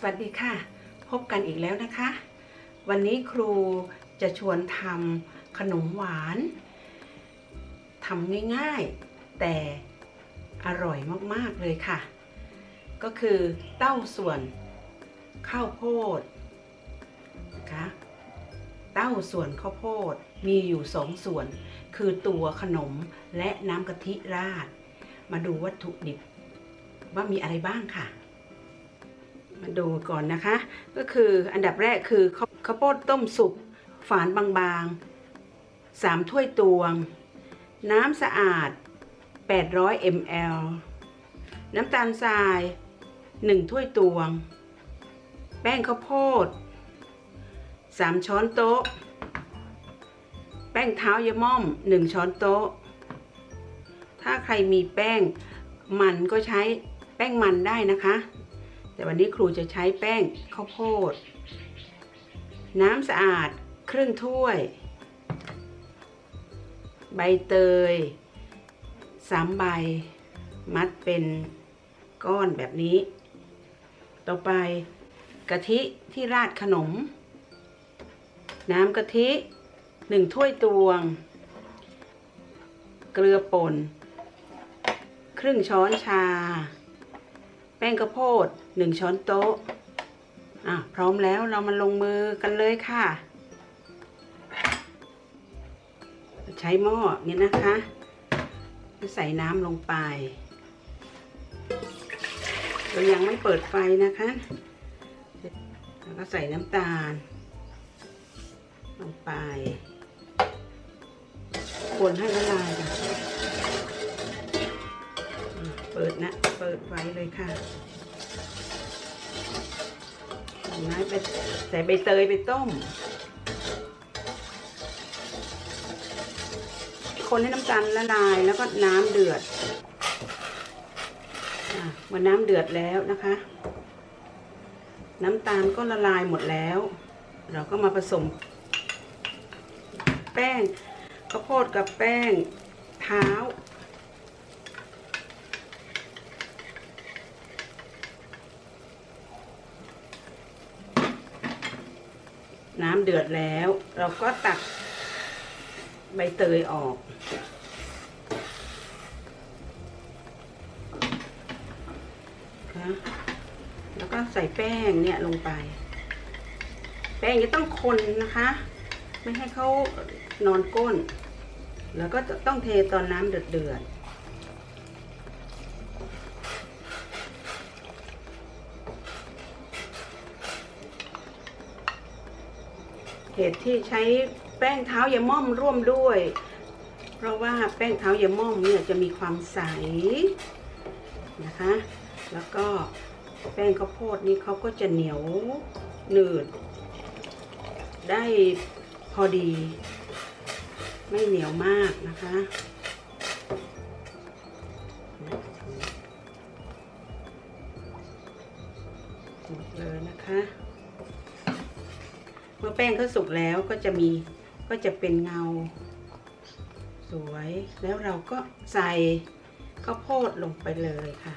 สวัสดีค่ะ พบกันอีกแล้วนะคะ วันนี้ครูจะชวนทำขนมหวานทำง่ายๆ แต่อร่อยมากๆเลยค่ะ ก็คือเต้าส่วนข้าวโพดนะคะเต้าส่วนข้าวโพดมีอยู่สองส่วน คือตัวขนมและน้ำกะทิราด มาดูวัตถุดิบว่ามีอะไรบ้างค่ะ ดูก่อนนะคะ ก็คืออันดับแรกคือข้าวโพดต้มสุกฝานบางๆ 3 ถ้วยตวง น้ำสะอาด 800 ml น้ำตาลทราย 1 ถ้วยตวง แป้งข้าวโพด 3 ช้อนโต๊ะ แป้งเท้ายะม่อม 1 ช้อนโต๊ะ ถ้าใครมีแป้งมันก็ใช้แป้งมันได้นะคะ แต่วันนี้ครูจะใช้แป้งข้าวโพด น้ำสะอาดครึ่งถ้วย ใบเตยสามใบ มัดเป็นก้อนแบบนี้ ต่อไปกะทิที่ราดขนม น้ำกะทิหนึ่งถ้วยตวง เกลือป่น ครึ่งช้อนชา ป้งข้าวโพดหนึ่งช้อนโต๊ะอะพร้อมแล้วเรามาลงมือกันเลยค่ะ ใช้หม้อเนี่ยนะคะใส่น้ำลงไปเรายังไม่เปิดไฟนะคะแล้วก็ใส่น้ำตาล ลงไป คนให้ละลายค่ะอะเปิดนะ เปิดไฟเลยค่ะใส่ไปใส่ใบเตยไปต้ม คนให้น้ำตาลละลายแล้วก็น้ำเดือดเมื่อน้ำเดือดแล้วนะคะ น้ำตาลก็ละลายหมดแล้ว เราก็มาผสม แป้งข้าวโพดกับแป้งเท้า น้ำเดือดแล้ว เราก็ตักใบเตยออก นะแล้วก็ใส่แป้งเนี่ยลงไป แป้งจะต้องคนนะคะ ไม่ให้เขานอนก้น แล้วก็ต้องเทตอนน้ำเดือดเดือด เหตุที่ใช้แป้งเท้ายาม่อมร่วมด้วย เพราะว่าแป้งเท้ายาม่อมเนี่ยจะมีความใสนะคะ แล้วก็แป้งข้าวโพดนี่เขาก็จะเหนียวหนืด ได้พอดี ไม่เหนียวมากนะคะหมดเลยนะคะ เมื่อแป้งเขาสุกแล้วก็จะมีก็จะเป็นเงา สวยแล้วเราก็ใส่ข้าวโพดลงไปเลยค่ะ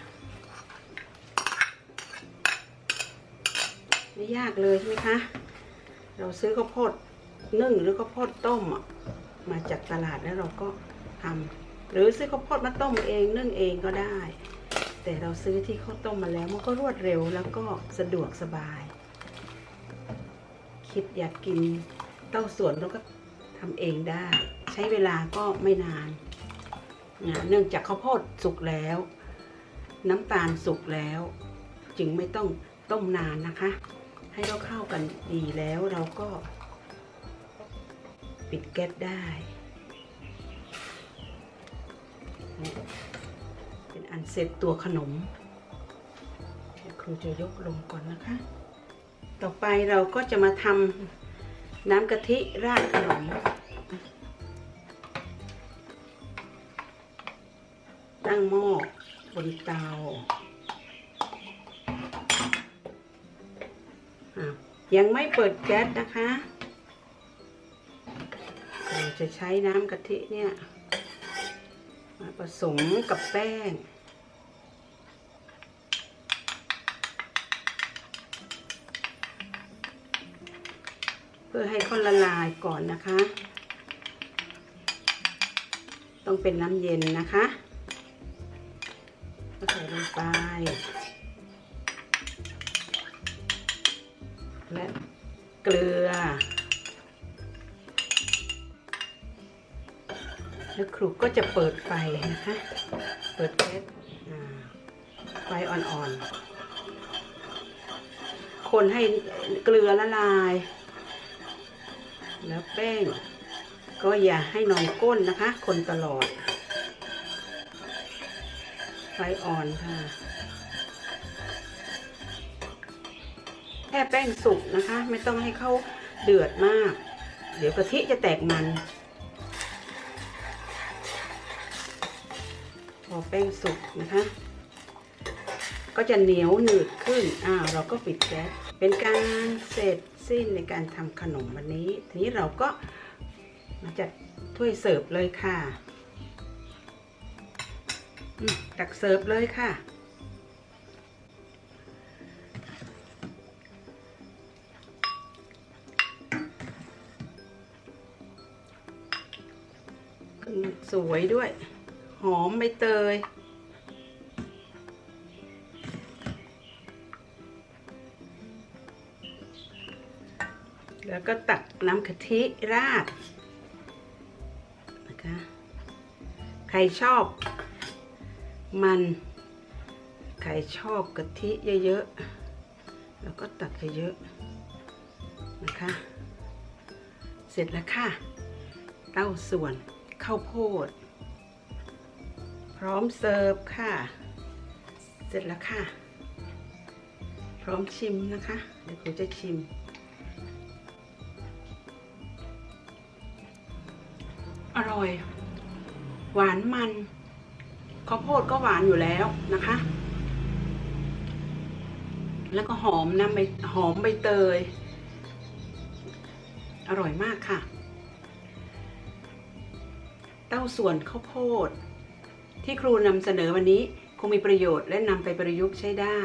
ไม่ยากเลยใช่ไหมคะ เราซื้อข้าวโพดนึ่งหรือข้าวโพดต้มมาจากตลาดแล้วเราก็ทำหรือซื้อข้าวโพดมาต้มเองนึ่งเองก็ได้ แต่เราซื้อที่เขาต้มมาแล้วมันก็รวดเร็วแล้วก็สะดวกสบาย คิดอยากกินเต้าส่วนเราก็ทำเองได้ ใช้เวลาก็ไม่นานนะเนื่องจากข้าวโพดสุกแล้ว น้ำตาลสุกแล้ว จึงไม่ต้องต้มนานนะคะ ให้เราเข้ากันดีแล้วเราก็ ปิดแก๊สได้เป็นอันเสร็จตัวขนมครูจะยกลงก่อนนะคะ ต่อไปเราก็จะมาทำน้ำกะทิราดขนมตั้งหม้อบนเตาอยังไม่เปิดแก๊สนะคะ เราจะใช้น้ำกะทิเนี่ย มาผสมกับแป้ง เพื่อให้เขาละลายก่อนนะคะ ต้องเป็นน้ำเย็นนะคะก็ใส่ลงไป และเกลือ แล้วครูก็จะเปิดไฟนะคะ เปิดแก๊สไฟอ่อนๆ คนให้เกลือละลาย แล้วแป้ง ก็อย่าให้นอนก้นนะคะ คนตลอด ไฟอ่อนค่ะ แค่แป้งสุกนะคะ ไม่ต้องให้เขาเดือดมาก เดี๋ยวกะทิจะแตกมัน พอแป้งสุกนะคะก็จะเหนียวหนืดขึ้น อ่า เราก็ปิดแก๊ส เป็นการเสร็จ สิ้นในการทำขนมวันนี้ ทีนี้เราก็มาจัดถ้วยเสิร์ฟเลยค่ะตักเสิร์ฟเลยค่ะ สวยด้วย หอมใบเตย แล้วก็ตักน้ำกะทิราดนะคะ ใครชอบมัน ใครชอบกะทิเยอะๆ แล้วก็ตักเยอะๆนะคะ เสร็จแล้วค่ะ เต้าส่วนข้าวโพด พร้อมเสิร์ฟค่ะ เสร็จแล้วค่ะ พร้อมชิมนะคะ เดี๋ยวครูจะชิม ร่อย หวานมันข้าวโพดก็หวานอยู่แล้วนะคะ แล้วก็หอมน้ำใบหอมใบเตย อร่อยมากค่ะ เต้าส่วนข้าวโพด ที่ครูนำเสนอวันนี้คงมีประโยชน์และนำไปประยุกต์ใช้ได้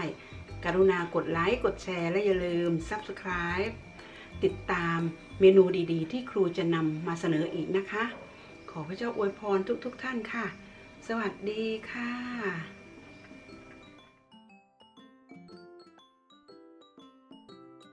กรุณากดไลค์ กดแชร์ และอย่าลืม Subscribe ติดตามเมนูดีๆ ที่ครูจะนำมาเสนออีกนะคะ ขอพระเจ้าอวยพรทุกๆทท่านค่ะ สวัสดีค่ะ